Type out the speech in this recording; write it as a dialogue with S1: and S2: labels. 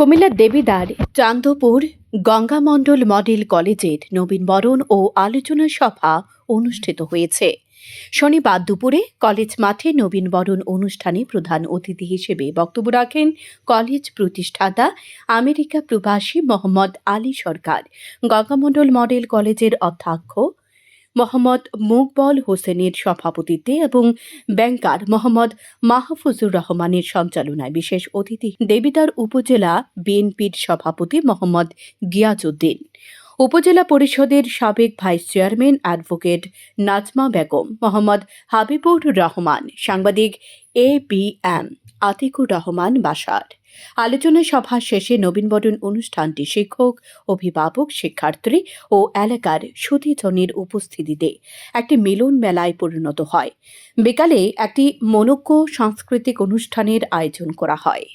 S1: কুমিল্লার দেবিদার, চান্দপুর গঙ্গামণ্ডল মডেল কলেজের নবীনবরণ ও আলোচনা সভা অনুষ্ঠিত হয়েছে। শনিবার দুপুরে কলেজ মাঠে নবীনবরণ অনুষ্ঠানে প্রধান অতিথি হিসেবে বক্তব্য রাখেন কলেজ প্রতিষ্ঠাতা আমেরিকা প্রবাসী মোহাম্মদ আলী সরকার। গঙ্গামণ্ডল মডেল কলেজের অধ্যক্ষ মোহাম্মদ মুকবল হোসেনের সভাপতিত্বে এবং ব্যাংকার মোহাম্মদ মাহফুজুর রহমানের সঞ্চালনায় বিশেষ অতিথি দেবিতার উপজেলা বিএনপির সভাপতি মোহাম্মদ গিয়াজউদ্দিন। উপজেলা পরিষদের সাবেক vice chairman advocate Najma Begum, Mohammad Habibur Rahman, সাংবাদিক A B M Atikur Rahman Basar. আলোচনা সভা শেষে নবীনবরণ অনুষ্ঠানটি শিক্ষক, অভিভাবক, শিক্ষার্থী ও এলাকার সুধীজনের উপস্থিতিতে একটি মিলন মেলায় পরিণত হয়। বিকালে একটি মনোজ্ঞ সাংস্কৃতিক অনুষ্ঠানের আয়োজন করা হয়।